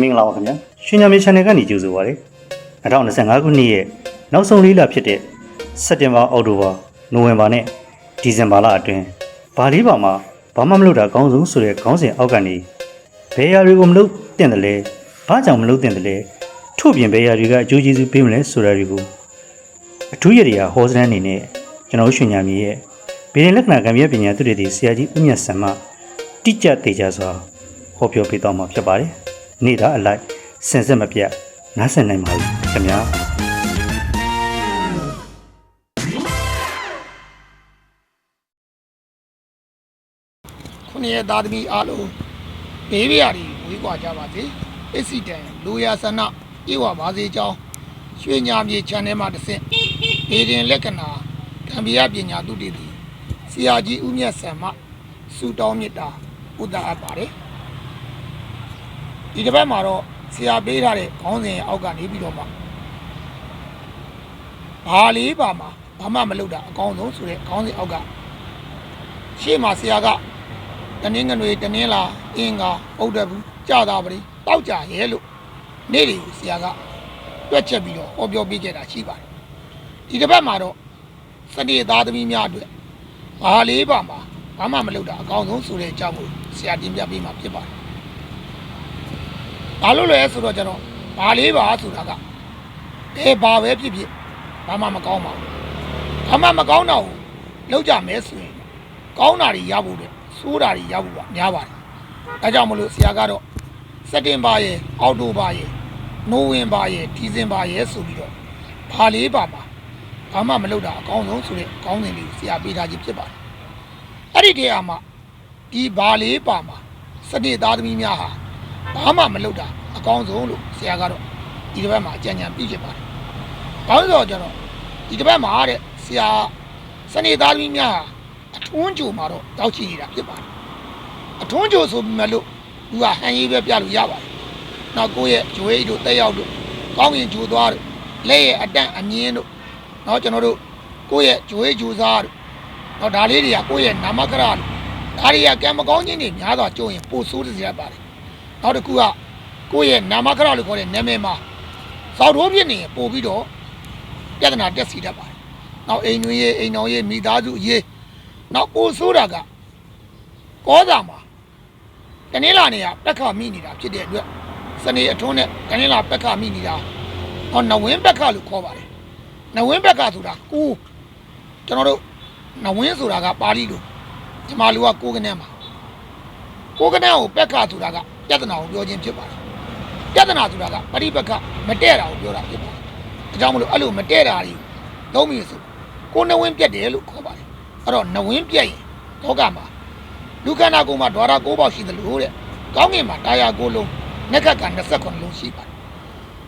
မင်္ဂလာပါခင်ဗျာရှင်ညာမြေ channel ကနေကြိုဆိုပါရစေ2025ခုနှစ်ရဲ့နောက်ဆုံးလေးလဖြစ်တဲ့စက်တင်ဘာအောက်တိုဘာနိုဝင်ဘာနဲ့ဒီဇင်ဘာလအတွင်းဘာလေးပါမှာဘာမှမလုပ်တာအကောင်းဆုံးဆိုတဲ့ခေါင်းစဉ်အောက်ကနေဘယ်ရာတွေကိုမလုပ်တင်တယ်လဲဘာကြောင့်မလုပ်တင်တယ်လဲထို့ပြင်ဘယ်ရာတွေကအကျိုးကျေးဇူးပေးမလဲဆိုတာတွေကိုအထူးရည်ရဟောစတန်းအနေနဲ့ကျွန်တော်တို့ရှင်ညာမြေရဲ့ဗီဒီလက္ခဏာကံပြပညာသူတွေဒီဆရာကြီးဦးမြတ်ဆန်မှတိကျသေးကြစွာဟောပြောပေးတော့မှာဖြစ်ပါတယ်။ နေတာအလိုက်စင်စစ်မပြတ်နားဆင်နိုင်ပါပြီခင်ဗျာ။ခုနှစ်ရဲ့သားသမီးအားလုံးဘေးပြရာတွေဝေးကွာကြပါစေအစ်စီတန်လူရဆန္ဒပြေဝပါစေကြောင်းရွှေညာမြေ channel မှာတစ်ဆင့်ဒေတင်လက္ခဏာကံပြပညာသူတည်သူဆရာကြီးဦးမြတ်ဆံမစူတောင်းမြတ်တာဥဒ္ဒါအပ်ပါတယ် ဒီတစ်ပတ်မှာတော့ဆရာပေးထားတဲ့ခေါင်းစဉ်အောက်ကနေပြီးတော့မှဘာလေးပါမှာဘာမှမလုပ်တာအကောင်းဆုံးဆိုတဲ့ခေါင်းစဉ်အောက်ကရှေ့မှာဆရာကတနင်္ဂနွေတနင်္လာအင်္ဂါဥဒ္ဓဘူးကြာတာပရိတောက်ကြရဲလို့နေ့တွေကိုဆရာကတွက်ချက်ပြီးတော့ဟောပြောပေးခဲ့တာရှိပါတယ်ဒီတစ်ပတ်မှာတော့စနေသားသမီးများအတွက်ဘာလေးပါမှာဘာမှမလုပ်တာအကောင်းဆုံးဆိုတဲ့အကြောင်းကိုဆရာတင်ပြပေးမှာဖြစ်ပါတယ် ဘာလို့လဲဆိုတော့ကျွန်တော်ဘာလေးပါဆိုတာကဘယ်ဘာပဲဖြစ်ဖြစ်ဘာမှမကောင်းပါဘူးဘာမှမကောင်းတော့ဘူးလောက်ကြမဲဆိုရင်ကောင်းတာတွေရဖို့တဲ့ဆိုးတာတွေရဖို့ကများပါတယ်။ဒါကြောင့်မလို့ဆရာကတော့စက်တင်ဘာရဲ့အောက်တိုဘာရဲ့နိုဝင်ဘာရဲ့ဒီဇင်ဘာရဲ့ဆိုပြီးတော့ဘာလေးပါပါဘာမှမလုပ်တာအကောင်းဆုံးဆိုတဲ့ကောင်းစဉ်လေးကိုဆရာပေးထားခြင်းဖြစ်ပါတယ်။အဲ့ဒီတည်းအားမှဒီဘာလေးပါမှာစနေသားသမီးများဟာ ဘာမှမလုပ်တာအကောင်းဆုံးလို့ဆရာကတော့ဒီတစ်ပတ်မှာအကြံဉာဏ်ပြုချင်ပါတယ်။ဘာလို့လဲဆိုတော့ကျွန်တော်ဒီတစ်ပတ်မှာတဲ့ဆရာစနေသားသမီးများဟာအထွန်းကြိုမှာတော့တောက်ချီနေတာဖြစ်ပါတယ်အထွန်းကြိုဆိုပေမဲ့လို့သူကဟန်ရေးပဲပြလို့ရပါတယ်နောက်ကိုယ့်ရဲ့ဂျွေးတို့တက်ရောက်တို့ကောင်းရင်ဂျိုသွားတို့လက်ရဲ့အတန့်အမြင့်တို့နောက်ကျွန်တော်တို့ကိုယ့်ရဲ့ဂျွေးဂျိုစားတို့နောက်ဒါလေးတွေကကိုယ့်ရဲ့နာမကရတို့ဒါတွေကကံမကောင်းခြင်းတွေများစွာကြုံရင်ပိုဆိုးစေရပါတယ် နောက်တစ်ခုကကိုယ့်ရဲ့နာမကရလို့ခေါ်တဲ့နာမည်မှာစောက်ထိုးဖြစ်နေရင်ပို့ပြီးတော့ပြဿနာတက်စီတတ်ပါတယ်နောက်အိမ်တွင်ရဲ့အိမ်တော်ရဲ့မိသားစုရေးနောက်ပိုဆိုးတာကကောသာမှာတနင်္လာနေ့ကပက်ခမိနေတာဖြစ်တဲ့အတွက်စနေအထွန်းနဲ့တနင်္လာပက်ခမိနေတာဟောနဝင်းပက်ခလို့ခေါ်ပါတယ်နဝင်းပက်ခဆိုတာကိုကျွန်တော်တို့နဝင်းဆိုတာကပါဠိလိုဒီမှာလူကကိုကနေမှာကိုကနေကိုပက်ခဆိုတာက ပြဿနာကိုပြောခြင်းဖြစ်ပါတယ်ပြဿနာဆိုတာကပရိပက္ခမတည့်တာကိုပြောတာဖြစ်ပါတယ်ဒါကြောင့်မလို့အဲ့လိုမတည့်တာတွေသုံးပြီးဆိုကိုနဝင်းပြက်တယ်လို့ခေါ်ပါတယ်အဲ့တော့နဝင်းပြက်ရင်လောကမှာလူခန္ဓာကိုယ်မှာဓာရ၉ပေါက်ရှိသလိုတဲ့ကောင်းကင်မှာတာယာ၉လုံးနက်ခတ်က29လုံးရှိပါတယ်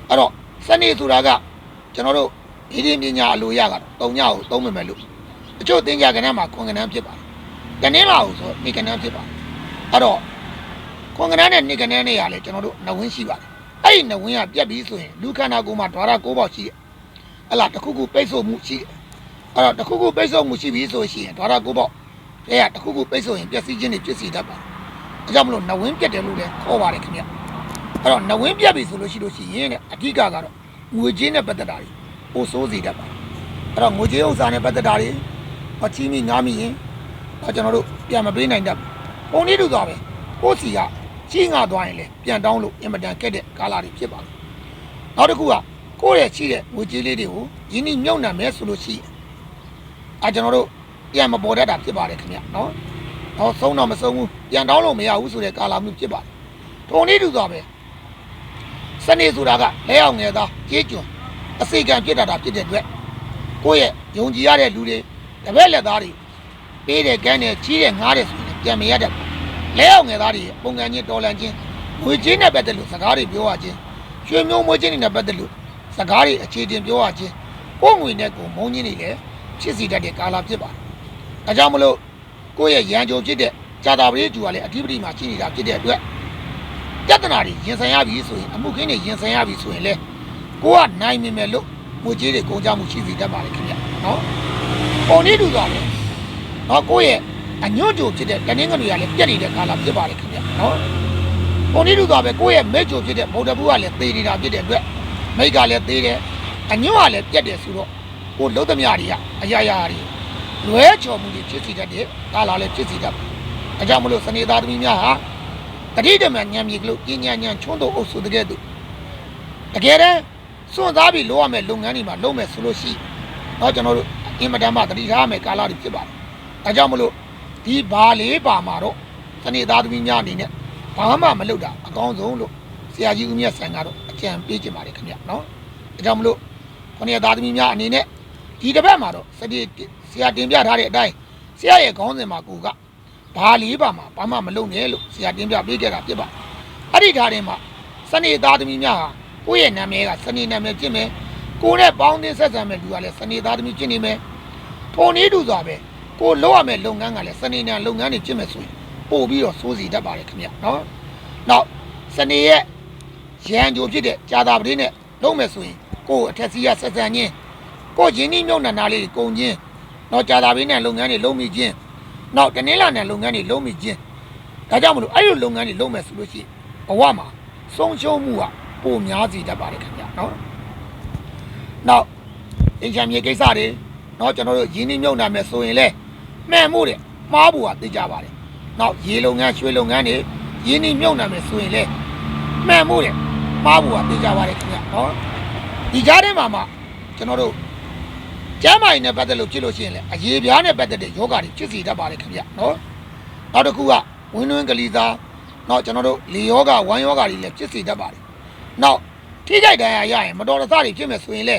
အဲ့တော့စနေဆိုတာကကျွန်တော်တို့ဒီဒီပညာအလိုရကတော့၃ညကိုသုံးမိမယ်လို့အချို့သင်္ကြန်ကဏ္ဍမှာခွန်ကဏ္ဍဖြစ်ပါတယ်တနင်္လာကိုဆိုနေကဏ္ဍဖြစ်ပါတယ်အဲ့တော့ ခွန်ကဏ္ဍနဲ့နေကဏ္ဍနဲ့ရလေကျွန်တော်တို့နဝင်းရှိပါတယ်အဲ့ဒီနဝင်းကပြက်ပြီးဆိုရင်လူခန္ဓာကိုယ်မှာဓာရ၉ပေါက်ရှိတယ်အဲ့လားတစ်ခုခုပိတ်ဆို့မှုရှိတယ်အဲ့တော့တစ်ခုခုပိတ်ဆို့မှုရှိပြီဆိုရှင်ဒါရကိုပေါ့အဲကတစ်ခုခုပိတ်ဆို့ရင်ပျက်စီးခြင်းတွေပျက်စီးတတ်ပါတယ်။အဲကြောင့်မလို့နဝင်းပြတ်တယ်လို့လည်းခေါ်ပါတယ်ခင်ဗျ။အဲ့တော့နဝင်းပြတ်ပြီဆိုလို့ရှိလို့ရှိရင်တဲ့အဓိကကတော့ငွေကြေးနဲ့ပတ်သက်တာတွေပိုဆိုးစေတတ်ပါတယ်။အဲ့တော့ငွေကြေးဥစ္စာနဲ့ပတ်သက်တာတွေဟောချီးမိငားမိရင်ဟောကျွန်တော်တို့ပြန်မပေးနိုင်တတ်ဘူး။ပုံနည်းတူသွားပဲ။ကိုယ့်စီက ချီးငါသွားရင်လည်းပြန်တောင်းလို့အင်မတန်ကက်တဲ့ကာလာတွေဖြစ်ပါတယ်။နောက်တစ်ခုကကိုယ့်ရဲ့ရှိတဲ့ငွေကြေးလေးတွေကိုယင်းနှမြုံနှံမဲဆိုလို့ရှိရင်အဲကျွန်တော်တို့ပြန်မပေါ်တတ်တာဖြစ်ပါတယ်ခင်ဗျနော်။တော့ဆုံးတော့မဆုံးဘူးပြန်တောင်းလို့မရဘူးဆိုတဲ့ကာလာမျိုးဖြစ်ပါတယ်။ထုံလေးတူသွားပဲ။စနေဆိုတာကလဲအောင်ငယ်သားကြေးကျွန်းအစိကံဖြစ်တာတာဖြစ်တဲ့အတွက်ကိုယ့်ရဲ့ယုံကြည်ရတဲ့လူတွေတပည့်လက်သားတွေပေးတဲ့ကန်းတဲ့ကြီးတဲ့ငားတဲ့ဆိုရင်ပြန်မရတတ်ဘူး။ လဲအောင်ငယ်သားတွေရဲ့ပုံကံချင်းတော်လန်ချင်းငွေချင်းနဲ့ပတ်သက်လို့စကားတွေပြောရချင်းရွှေမျိုးမွေးချင်းတွေနဲ့ပတ်သက်လို့စကားတွေအခြေတင်ပြောရချင်းကိုယ်ငွေနဲ့ကိုယ်မုန်းချင်းတွေလည်းဖြစ်စီတတ်တဲ့ကာလဖြစ်ပါတယ်။ဒါကြောင့်မလို့ကိုယ့်ရဲ့ရန်ကြုံဖြစ်တဲ့ဇာတာပရိကျူကလည်းအဓိပတိမှာရှိနေတာဖြစ်တဲ့အတွက်ပြဿနာတွေရင်ဆိုင်ရပြီဆိုရင်အမှုခင်းတွေရင်ဆိုင်ရပြီဆိုရင်လေကိုကနိုင်မိမယ်လို့ငွေကြေးတွေကုန်ကြမှုရှိစီတတ်ပါလေခင်ဗျ။နော်။ပုံနည်းတူသွားတယ်။နော်ကိုယ့်ရဲ့ အညွန့်ကြုံဖြစ်တဲ့တနင်္ဂနွေကလည်းပြက်နေတဲ့ကာလဖြစ်ပါလေခင်ဗျ။နော်။ပုံနည်းတူသွားပဲကိုယ့်ရဲ့မိတ်ချိုဖြစ်တဲ့ဗုဒ္ဓဘုရားလည်းသေနေတာဖြစ်တဲ့အတွက်မိတ်ကလည်းသေတယ်အညွန့်ကလည်းပြက်တယ်ဆိုတော့ကိုလုံးသမျှတွေကအရာရာတွေလွဲချော်မှုတွေဖြစ်စီတတ်တယ်ကာလာလည်းဖြစ်စီတတ်တယ်အဲကြောင့်မလို့စနေသားသမီးများဟာတတိတမညံမြေကလို့ပညာဉာဏ်ချွန်းတော့အုပ်စုတကယ်သူတကယ်တမ်းစွန့်စားပြီးလုပ်ရမယ့်လုပ်ငန်းတွေမှာလုပ်မယ်ဆိုလို့ရှိတော့ကျွန်တော်တို့အင်မတန်မှတတိထားမယ်ကာလာတွေဖြစ်ပါတယ်အဲကြောင့်မလို့ ဒီဘာလေးပါမှာတော့စနေသားသမီးများအနေနဲ့ဘာမှမလုပ်တာအကောင်းဆုံးလို့ဆရာကြီးဦးမြတ်ဆန်ကတော့အကြံပေးချင်ပါတယ်ခင်ဗျနော်ဒါကြောင့်မလို့ခொနည်းသားသမီးများအနေနဲ့ဒီတစ်ပတ်မှာတော့စတိဆရာတင်ပြထားတဲ့အတိုင်းဆရာရဲ့ခေါင်းစဉ်မှာကိုကဘာလေးပါမှာဘာမှမလုပ်နဲ့လို့ဆရာတင်ပြပေးခဲ့တာဖြစ်ပါအဲ့ဒီဓာတ်ရင်မှာစနေသားသမီးများဟာကိုယ့်ရဲ့နာမည်ကစနေနာမည်ဖြစ်မယ်ကိုယ်နဲ့ပေါင်းသင်းဆက်ဆံမဲ့လူကလည်းစနေသားသမီးဖြစ်နေမယ်ထုံနည်းတူစွာပဲ ကိုယ်လုပ်ရမယ့်လုပ်ငန်းကလည်းစနေနာလုပ်ငန်းတွေဖြစ်မယ်ဆိုရင်ပို့ပြီးတော့စိုးစီတတ်ပါတယ်ခင်ဗျနော်နောက်စနေရဲ့ရန်ကြိုဖြစ်တဲ့ကြာတာပတင်းနဲ့လုံးမယ်ဆိုရင်ကိုယ့်အထက်စီးရဆက်ဆံခြင်းကိုယ့်ရင်းနှီးမြုပ်နှံတာလေးတွေကုန်ခြင်းနောက်ကြာတာပတင်းနဲ့လုပ်ငန်းတွေလုံးမိခြင်းနောက်တနင်္လာနဲ့လုပ်ငန်းတွေလုံးမိခြင်းဒါကြောင့်မလို့အဲ့လိုလုပ်ငန်းတွေလုံးမယ်ဆိုလို့ရှိရင်ဘဝမှာဆုံးရှုံးမှုကပိုများစီတတ်ပါတယ်ခင်ဗျာနော်နောက်အင်ချမ်းမြေကိစ္စတွေနောက်ကျွန်တော်တို့ရင်းနှီးမြုပ်နှံမယ်ဆိုရင်လည်း မှန်မှုတဲ့မှားဖို့ကသိကြပါတယ်နောက်ရေလုပ်ငန်းရွှေလုပ်ငန်းတွေရင်းနှီးမြုပ်နှံမယ်ဆိုရင်လေမှန်မှုတယ်မှားဖို့ကသိကြပါလေခင်ဗျနော်ဒီကြားထဲမှာမှကျွန်တော်တို့ကျမ်းမာရေးနဲ့ပတ်သက်လို့ဖြစ်လို့ရှိရင်လေအရေးပြားနဲ့ပတ်သက်တဲ့ယောဂတွေဖြစ်စီတတ်ပါလေခင်ဗျနော်နောက်တစ်ခုကဝင်းတွင်းကလေးသားနောက်ကျွန်တော်တို့လေယောဂဝမ်းယောဂတွေလည်းဖြစ်စီတတ်ပါတယ်နောက်ထိကြိုက်ဒဏ်ရာရရင်မတော်တဆတွေဖြစ်မယ်ဆိုရင်လေ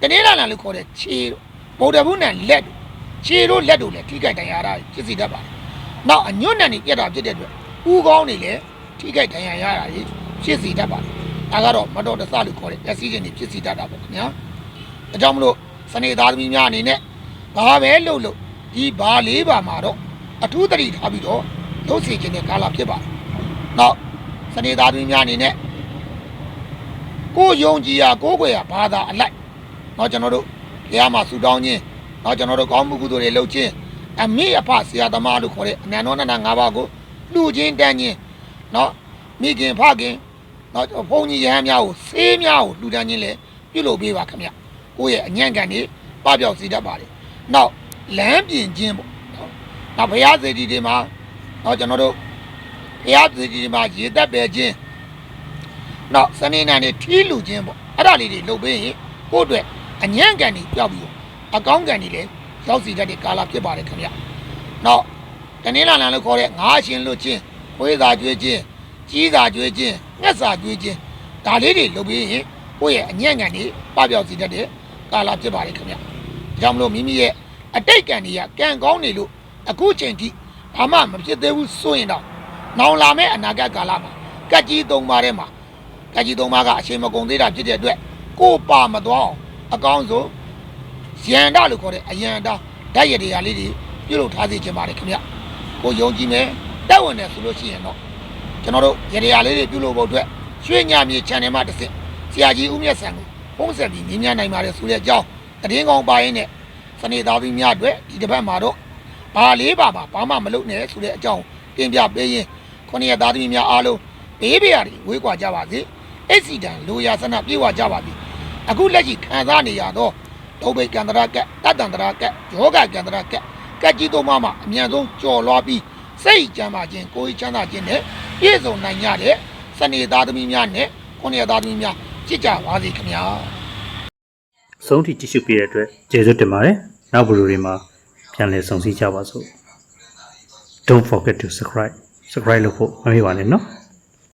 တနေ့လာလာလို့ခေါ်တဲ့ခြေတို့ဗုဒ္ဓဘုနဲ့လက်တို့ ခြေတို့လက်တို့လည်းထိကြိုက်ဒဏ်ရာရတာဖြစ်စီတတ်ပါတယ်နောက်အညွန့်နံနေပြတ်တာဖြစ်တဲ့အတွက်ဦးကောင်းနေလေထိခိုက်ဒဏ်ရာရတာကြီးဖြစ်စီတတ်ပါတယ်။ဒါကတော့မတော်တဆလို့ခေါ်တဲ့ပျက်စီးခြင်းတွေဖြစ်စီတတ်တာပေါ့ခင်ဗျာ။ဒါကြောင့်မလို့စနေသားသမီးများအနေနဲ့ဘာပဲလုပ်လို့ဒီဘာလေးပါမှာတော့အထူးတတိထားပြီးတော့လုပ်စီခြင်းတဲ့ကာလဖြစ်ပါတယ်။နောက်စနေသားသမီးများအနေနဲ့ကိုယ်ယုံကြည်ရာကိုယ်ွယ်ရာဘာသာအလိုက်တော့ကျွန်တော်တို့တရားမှာဆူတောင်းခြင်း နော်ကျွန်တော်တို့ကောင်းမှုကုသိုလ်တွေလုပ်ခြင်းအမေအဖဆရာသမားလို့ခေါ်တဲ့အနန္တနန္ဒ၅ပါးကိုလူချင်းတန်းချင်းနော်မိခင်ဖခင်နော်ဘုန်းကြီးရဟန်းများကိုဆေးများကိုလူတန်းချင်းလည်းပြုလုပ်ပေးပါခင်ဗျကိုယ့်ရဲ့အညံ့ကန်တွေပပျောက်စေတတ်ပါလေနောက်လမ်းပြင်ခြင်းပေါ့နော်နောက်ဘုရားစေတီတွေမှာနော်ကျွန်တော်တို့ဘုရားစေတီတွေမှာရေတက်ပဲခြင်းနောက်စနေနံတွေထီးလူခြင်းပေါ့အဲ့ဒါလေးတွေလုပ်ပေးရင်ကိုယ့်အတွက်အညံ့ကန်တွေပျောက်ပြီး အကောင်းကန်နေလည်းရောက်စီတတ်တဲ့ကာလဖြစ်ပါတယ်ခင်ဗျနောက်တနင်္လာလန်လို့ခေါ်တဲ့ငါးရှင်လွတ်ခြင်းခွေးစာကျွေးခြင်းကြီးစာကျွေးခြင်းငှက်စာကျွေးခြင်းဒါလေးတွေလုပ်ပြီးရင်ကိုယ့်ရဲ့အညံ့ငံတွေပပျောက်စေတတ်တဲ့ကာလဖြစ်ပါတယ်ခင်ဗျ။ဒါကြောင့်မလို့မိမိရဲ့အတိတ်ကံတွေကကံကောင်းနေလို့အခုချိန်ထိဘာမှမဖြစ်သေးဘူးဆိုရင်တော့နောင်လာမယ့်အနာဂတ်ကာလမှာကက်ကြီးသုံးပါးထဲမှာကက်ကြီးသုံးပါးကအချိန်မကုန်သေးတာဖြစ်တဲ့အတွက်ကိုယ်ပါမသွားအောင်အကောင်းဆုံး ရန်ဒလို့ခေါ်တဲ့အရန်ဒဓာတ်ရည်တရားလေးတွေပြုလုပ်ထားစေချင်ပါတယ်ခင်ဗျ။ကိုယုံကြည်မယ်တက်ဝင်တယ်ဆိုလို့ရှိရင်တော့ကျွန်တော်တို့ရေဒီယာလေးတွေပြုလုပ်ဖို့အတွက်ရွှေညမြေ channel မှာတစ်ဆင့်ဆရာကြီးဦးမြတ်ဆန်ကိုဖုန်းဆက်ပြီးမြင်မြနိုင်ပါတယ်ဆိုတဲ့အကြောင်းတည်င်းကောင်းပါရင်နဲ့စနေသားသမီးများအတွက်ဒီတစ်ပတ်မှာတော့ဘာလေးပါပါဘာမှမလုပ်နဲ့ဆိုတဲ့အကြောင်းတင်ပြပေးရင်ခொနည်းသားသမီးများအားလုံးဘေးဘေးရာတွေဝေးကွာကြပါစေအက်ဆီဒန်လိုရာဆန္ဒပြေဝကြပါစေအခုလက်ရှိခံစားနေရတော့ ဒုဗိကန္တရာကတတ္တန္တရာကယောဂကန္တရာကကက်ကြီးသုံးပါးမှာအမြန်ဆုံးကြော်လွားပြီးစိတ်ကြမ်းပါခြင်းကိုယ်ချမ်းသာခြင်းနဲ့ပြည့်စုံနိုင်ကြတဲ့စနေသားသမီးများနဲ့ခုနှစ်သားသမီးများဖြစ်ကြပါစေခင်ဗျာအဆုံးထိကြည့်ရှုပေးတဲ့အတွက်ကျေးဇူးတင်ပါတယ်နောက်ဗီဒီယိုတွေမှာပြန်လည်ဆုံစည်းကြပါစို့ Don't forget to subscribe subscribe လုပ်ဖို့မမေ့ပါနဲ့နော်